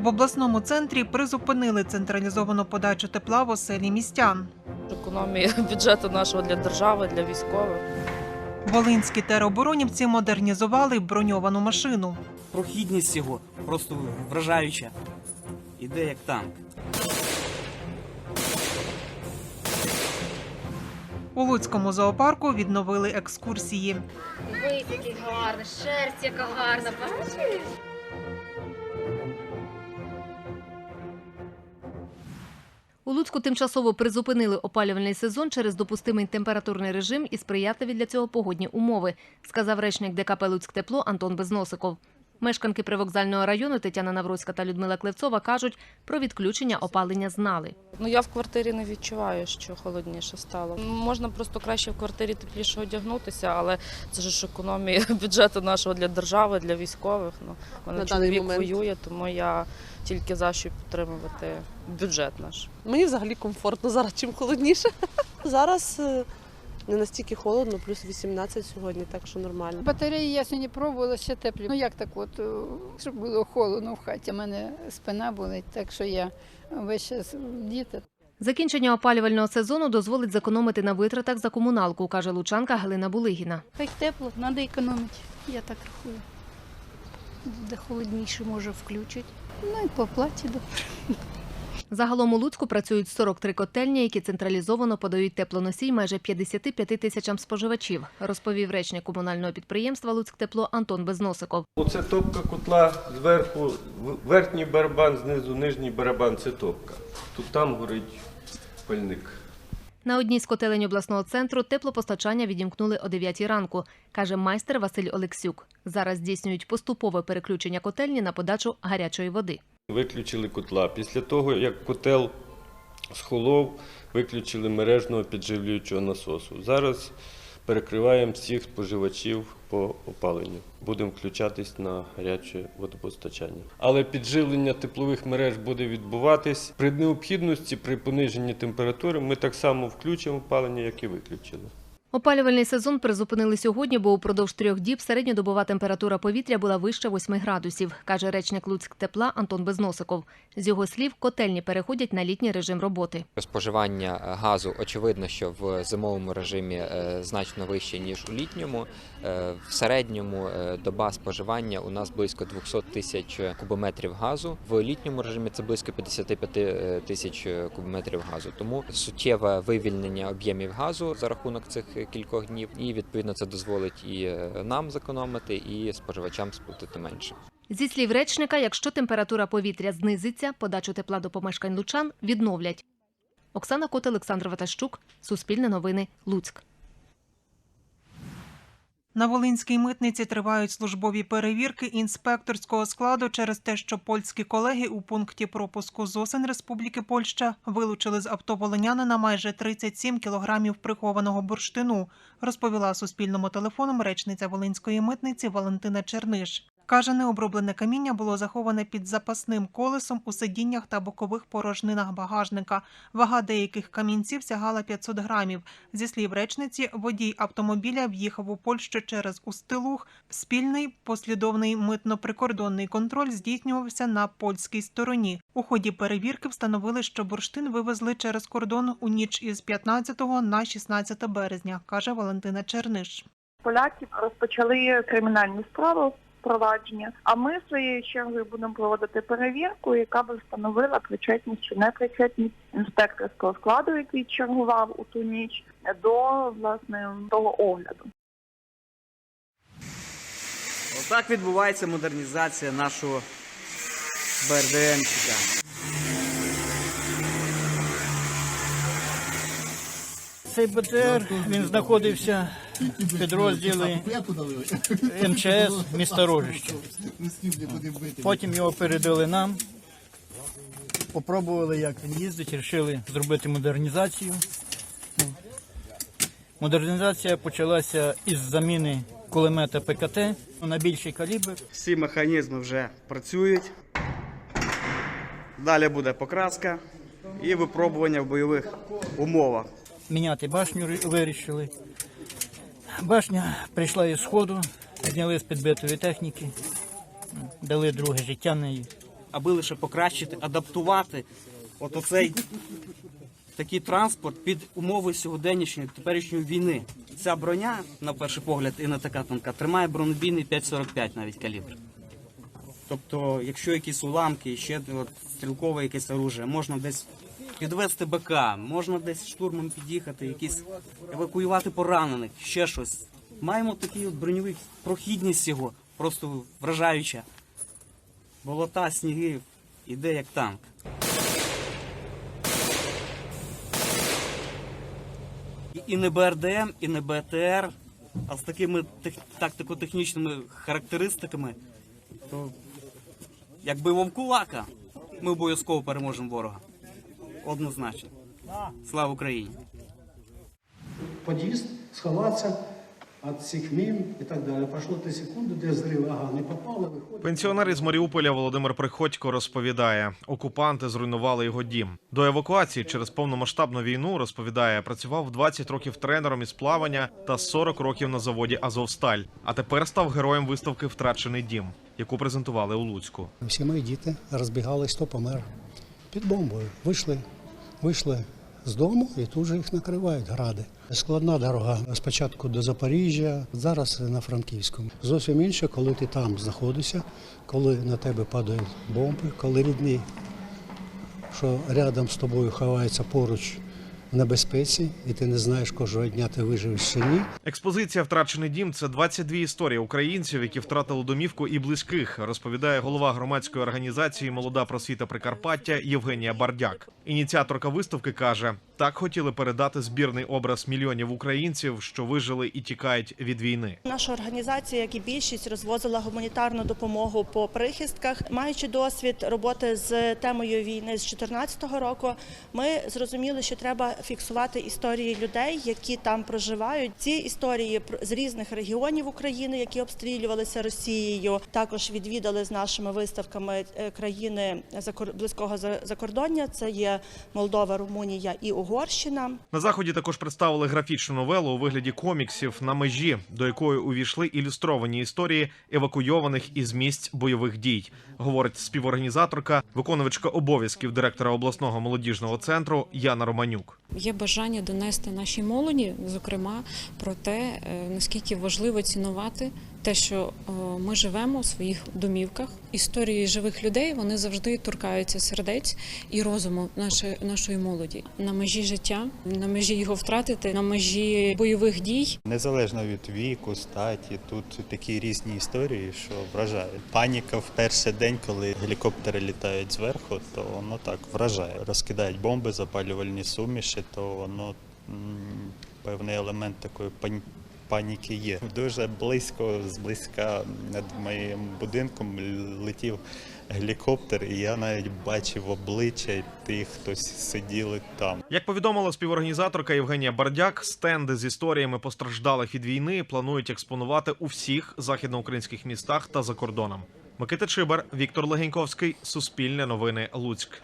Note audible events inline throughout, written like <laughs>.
В обласному центрі призупинили централізовану подачу тепла в оселі містян. Економія <laughs> бюджету нашого для держави, для військових. Волинські тероборонівці модернізували броньовану машину. Прохідність його просто вражаюча. Іде як танк. У Луцькому зоопарку відновили екскурсії. Ой, який гарний, шерсть яка гарна, бачиш? У Луцьку тимчасово призупинили опалювальний сезон через допустимий температурний режим і сприятливі для цього погодні умови, сказав речник ДКП «Луцьктепло» Антон Безносиков. Мешканки привокзального району Тетяна Навроцька та Людмила Клевцова кажуть, про відключення опалення знали. Ну я в квартирі не відчуваю, що холодніше стало. Можна просто краще в квартирі тепліше одягнутися, але це ж економія <laughs> бюджету нашого для держави, для військових. Ну На мене чоловік момент. воює, тому я тільки за що підтримувати бюджет наш. Мені взагалі комфортно зараз, чим холодніше. <laughs> Зараз е, не настільки холодно, плюс 18 сьогодні, так що нормально. Батареї я сьогодні пробувала ще теплі. Ну як так от, е, щоб було холодно в хаті. У мене спина болить, так що я весь час діти. Закінчення опалювального сезону дозволить зекономити на витратах за комуналку, каже лучанка Галина Булигіна. Хай тепло, треба економити. Я так рахую. Де холодніше може включити. Ну і по платі добре. Загалом у Луцьку працюють 43 котельні, які централізовано подають теплоносій майже 55 тисячам споживачів, розповів речник комунального підприємства «Луцьктепло» Антон Безносиков. Оце топка котла зверху, верхній барабан, знизу нижній барабан це топка. Тут там горить пальник. На одній з котелень обласного центру теплопостачання відімкнули о 9 ранку, каже майстер Василь Олексюк. Зараз здійснюють поступове переключення котельні на подачу гарячої води. Виключили котла. Після того, як котел схолов, виключили мережного підживлюючого насосу. Зараз перекриваємо всіх споживачів по опаленню. Будемо включатись на гаряче водопостачання. Але підживлення теплових мереж буде відбуватись при необхідності, при пониженні температури. Ми так само включимо опалення, як і виключили. Опалювальний сезон призупинили сьогодні, бо упродовж трьох діб середньодобова температура повітря була вище 8 градусів, каже речник Луцьк тепла Антон Безносиков. З його слів, котельні переходять на літній режим роботи. Споживання газу очевидно, що в зимовому режимі е, значно вище ніж у літньому. Е, В середньому е, доба споживання у нас близько 200 тисяч кубометрів газу. В літньому режимі це близько 55 е, тисяч кубометрів газу. Тому суттєве вивільнення об'ємів газу за рахунок цих кількох днів, і відповідно це дозволить і е, нам зекономити, і споживачам сплатити менше. Зі слів речника, якщо температура повітря знизиться, подачу тепла до помешкань лучан відновлять. Оксана Кот, Олександр Ватащук, Суспільне новини, Луцьк. На Волинській митниці тривають службові перевірки інспекторського складу через те, що польські колеги у пункті пропуску зосен Республіки Польща вилучили з авто волинянина майже 37 кілограмів прихованого бурштину, розповіла Суспільному телефоном речниця Волинської митниці Валентина Черниш. Каже, необроблене каміння було заховане під запасним колесом у сидіннях та бокових порожнинах багажника. Вага деяких камінців сягала 500 грамів. Зі слів речниці, водій автомобіля в'їхав у Польщу через Устилух. Спільний послідовний митно-прикордонний контроль здійснювався на польській стороні. У ході перевірки встановили, що бурштин вивезли через кордон у ніч із 15 на 16 березня, каже Валентина Черниш. поляки розпочали кримінальну справу провадження. А ми своєю чергою будемо проводити перевірку, яка би встановила причетність чи непричетність інспекторського складу, який чергував у ту ніч, до власне того огляду. Отак відбувається модернізація нашого БРДМчика. Цей БТР він знаходився в підрозділі МЧС міста Рожище. Потім його передали нам. Попробували, як він їздить, вирішили зробити модернізацію. Модернізація почалася із заміни кулемета ПКТ на більший калібр. Всі механізми вже працюють. Далі буде покраска і випробування в бойових умовах. Міняти башню вирішили. Башня прийшла із сходу, зняли з підбитої техніки, дали друге життя неї. аби лише покращити, адаптувати от оцей такий транспорт під умови сьогоденнішньої теперішньої війни. Ця броня, на перший погляд, і не така тонка, тримає бронебійний 5,45 навіть калібр. Тобто, якщо якісь уламки, ще от, стрілкове якесь оружие, можна десь підвести БК, можна десь штурмом під'їхати, якісь евакуювати поранених, ще щось. Маємо такий от броньовий прохідність його, просто вражаюча. Болота, сніги, іде як танк. І- не БРДМ, і не БТР, а з такими тех- тактико-технічними характеристиками, то якби вовкулака, ми обов'язково переможемо ворога Однозначно. Слава Україні! подъезд, сховаться от всех мин и так далее. Прошло 3 секунды, де взрыв, ага, не попало, выходит. Пенсіонер із Маріуполя Володимир Приходько розповідає, окупанти зруйнували його дім. До евакуації через повномасштабну війну розповідає, працював 20 років тренером із плавання та 40 років на заводі Азовсталь. А тепер став героєм виставки Втрачений дім, яку презентували у Луцьку. Всі мої діти розбігались, хто помер під бомбою. Вийшли, вийшли з дому і тут же їх накривають гради. Складна дорога спочатку до Запоріжжя, зараз на Франківському. Зовсім інше, коли ти там знаходишся, коли на тебе падають бомби, коли рідні, що рядом з тобою ховаються поруч небезпеці, і ти не знаєш кожного дня, ти виживеш чи ні. Експозиція Втрачений дім це 22 історії українців, які втратили домівку і близьких, розповідає голова громадської організації Молода просвіта Прикарпаття Євгенія Бардяк. Ініціаторка виставки каже: так хотіли передати збірний образ мільйонів українців, що вижили і тікають від війни. Наша організація, як і більшість, розвозила гуманітарну допомогу по прихистках. Маючи досвід роботи з темою війни з 2014 року, ми зрозуміли, що треба фіксувати історії людей, які там проживають. Ці історії з різних регіонів України, які обстрілювалися Росією, також відвідали з нашими виставками е, країни близького закордоння. Це є Молдова, Румунія і Угорщина. На заході також представили графічну новелу у вигляді коміксів на межі, до якої увійшли ілюстровані історії евакуйованих із місць бойових дій. Говорить співорганізаторка, виконувачка обов'язків директора обласного молодіжного центру Яна Романюк. Є бажання донести нашій молоді, зокрема, про те, е, наскільки важливо цінувати те, що е, ми живемо у своїх домівках. Історії живих людей вони завжди торкаються сердець і розуму нашої, нашої молоді на межі життя, на межі його втратити, на межі бойових дій. Незалежно від віку, статі, тут такі різні історії, що вражають. Паніка в перший день, коли гелікоптери літають зверху, то воно так вражає. Розкидають бомби, запалювальні суміші, то воно певний елемент такої паніки є. Дуже близько, зблизька над моїм будинком летів гелікоптер, і я навіть бачив обличчя тих, хто сиділи там. Як повідомила співорганізаторка Євгенія Бардяк, стенди з історіями постраждалих від війни планують експонувати у всіх західноукраїнських містах та за кордоном. Микита Чибар, Віктор Легеньковський, Суспільне новини, Луцьк.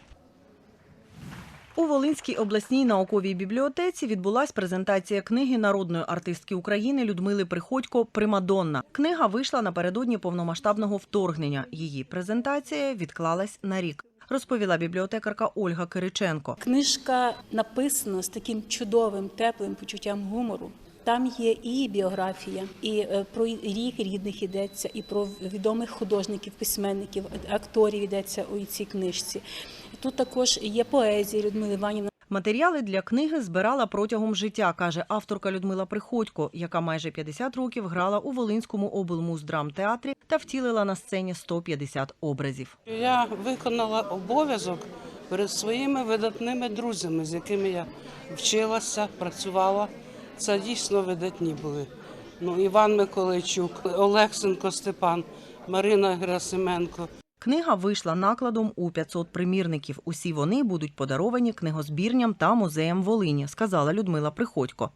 У Волинській обласній науковій бібліотеці відбулась презентація книги народної артистки України Людмили Приходько Примадонна. Книга вийшла напередодні повномасштабного вторгнення. Її презентація відклалась на рік. Розповіла бібліотекарка Ольга Кириченко. Книжка написана з таким чудовим, теплим почуттям гумору. Там є і біографія, і е, про рік рідних йдеться, і про відомих художників, письменників, акторів йдеться у цій книжці. Тут також є поезія Людмили Іванівни. Матеріали для книги збирала протягом життя, каже авторка Людмила Приходько, яка майже 50 років грала у Волинському облмуздрамтеатрі та втілила на сцені 150 образів. Я виконала обов'язок перед своїми видатними друзями, з якими я вчилася, працювала. Це дійсно видатні були. Ну, Іван Миколайчук, Олексенко Степан, Марина Герасименко. Книга вийшла накладом у 500 примірників. Усі вони будуть подаровані книгозбірням та музеям Волині, сказала Людмила Приходько.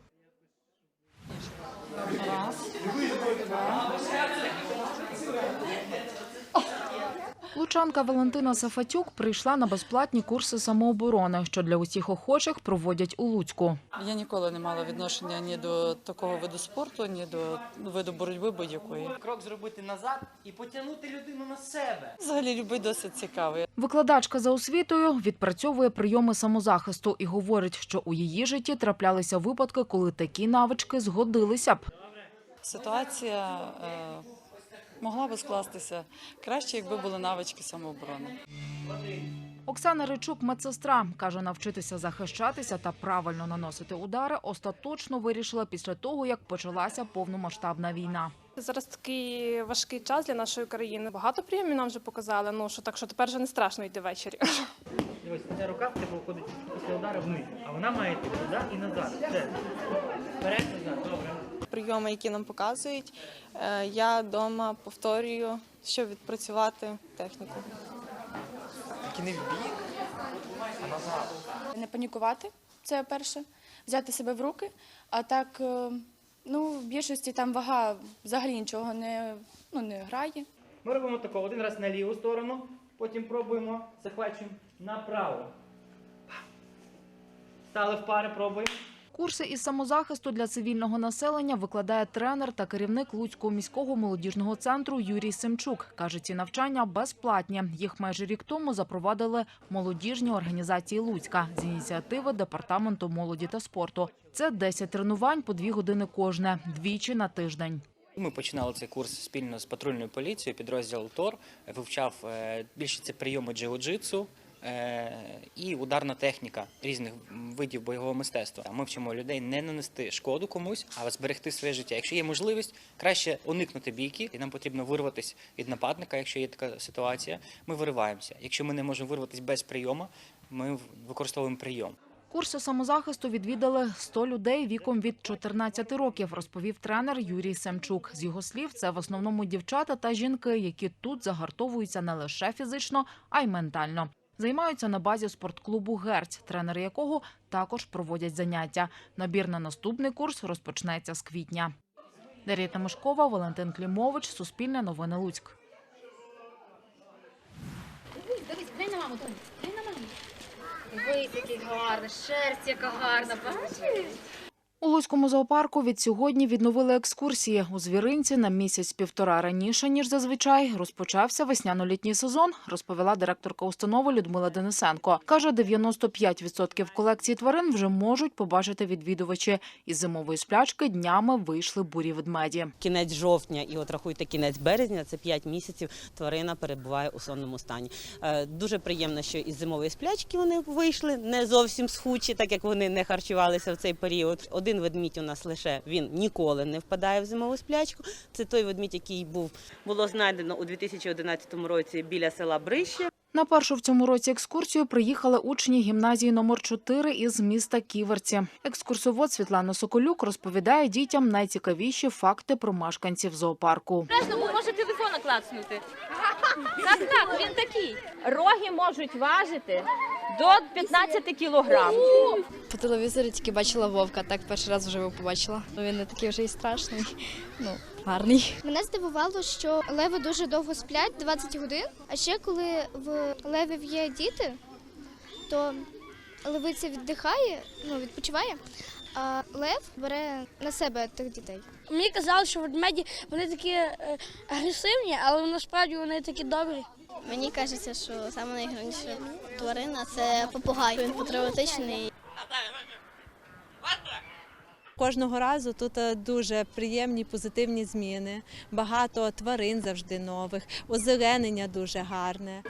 Лучанка Валентина Сафатюк прийшла на безплатні курси самооборони, що для усіх охочих проводять у Луцьку. Я ніколи не мала відношення ні до такого виду спорту, ні до виду боротьби будь-якої. Крок зробити назад і потягнути людину на себе. Взагалі любий досвід цікавий. Викладачка за освітою відпрацьовує прийоми самозахисту і говорить, що у її житті траплялися випадки, коли такі навички згодилися б. Ситуація е, могла би скластися краще, якби були навички самооборони. Оксана Ричук, медсестра, каже, навчитися захищатися та правильно наносити удари остаточно вирішила після того, як почалася повномасштабна війна. Зараз такий важкий час для нашої країни. Багато прийомів нам вже показали. Ну що так, що тепер вже не страшно йти ввечері. Ось ця рука в тебе виходить після удару вниз, а вона має йти туди і назад. Все. Вперед, назад, добре. Прийоми, які нам показують. Е, Я вдома повторюю, щоб відпрацювати техніку. Тільки не в бік, а назад. Не панікувати, це перше, взяти себе в руки. А так, е, ну, в більшості там вага взагалі нічого не, ну, не грає. Ми робимо тако, один раз на ліву сторону, потім пробуємо, захвачуємо направо. Стали в пари, пробуємо. Курси із самозахисту для цивільного населення викладає тренер та керівник Луцького міського молодіжного центру Юрій Семчук. Каже, ці навчання безплатні. Їх майже рік тому запровадили молодіжні організації Луцька з ініціативи департаменту молоді та спорту. Це 10 тренувань по 2 години кожне, двічі на тиждень. Ми починали цей курс спільно з патрульною поліцією. Підрозділ ТОР вивчав е, більше це прийоми джиу-джитсу і ударна техніка різних видів бойового мистецтва. Ми вчимо людей не нанести шкоду комусь, а зберегти своє життя. Якщо є можливість, краще уникнути бійки, і нам потрібно вирватися від нападника. Якщо є така ситуація, ми вириваємося. Якщо ми не можемо вирватися без прийому, ми використовуємо прийом. Курси самозахисту відвідали 100 людей віком від 14 років, розповів тренер Юрій Семчук. З його слів, це в основному дівчата та жінки, які тут загартовуються не лише фізично, а й ментально. Займаються на базі спортклубу Герць, тренери якого також проводять заняття. Набір на наступний курс розпочнеться з квітня. Дар'я Тимошкова, Валентин Клімович, Суспільне новини Луцьк. Дивись, який гарний, шерсть яка гарна, бачиш? У Луцькому зоопарку від сьогодні відновили екскурсії. У звіринці на місяць-півтора раніше, ніж зазвичай, розпочався весняно-літній сезон, розповіла директорка установи Людмила Денисенко. Каже, 95% колекції тварин вже можуть побачити відвідувачі. Із зимової сплячки днями вийшли бурі ведмеді. Кінець жовтня і от рахуйте кінець березня, це 5 місяців тварина перебуває у сонному стані. Е, Дуже приємно, що із зимової сплячки вони вийшли не зовсім схудші, так як вони не харчувалися в цей період. Один ведмідь у нас лише він ніколи не впадає в зимову сплячку. Це той ведмідь, який був було знайдено у 2011 році біля села Брище. На першу в цьому році екскурсію приїхали учні гімназії номер 4 із міста Ківерці. Екскурсовод Світлана Соколюк розповідає дітям найцікавіші факти про мешканців зоопарку. Страшно, бо може телефон клацнути. Так, так, він такий. Роги можуть важити до 15 кілограм. По телевізорі тільки бачила вовка, так перший раз вживу побачила. Ну, Він не такий вже і страшний, ну, гарний. Мене здивувало, що леви дуже довго сплять 20 годин. А ще коли в левів є діти, то левиця віддихає, ну відпочиває, а лев бере на себе тих дітей. Мені казали, що ведмеді вони такі е, агресивні, але насправді вони такі добрі. Мені кажеться, що найголовніша тварина це попугай. Він патріотичний. Кожного разу тут е, дуже приємні позитивні зміни. Багато тварин завжди нових, озеленення дуже гарне.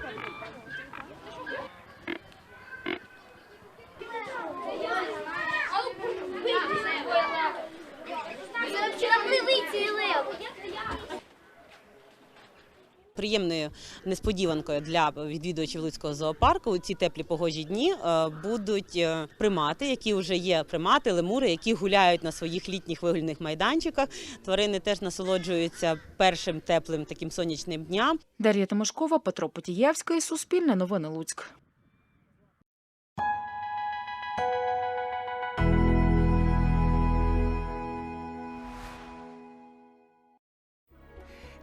Приємною несподіванкою для відвідувачів Луцького зоопарку у ці теплі погожі дні е, будуть е, примати, які вже є примати, лемури, які гуляють на своїх літніх вигульних майданчиках. Тварини теж насолоджуються першим теплим таким сонячним дням. Дар'я Тимошкова, Петро Потієвський, Суспільне новини Луцьк.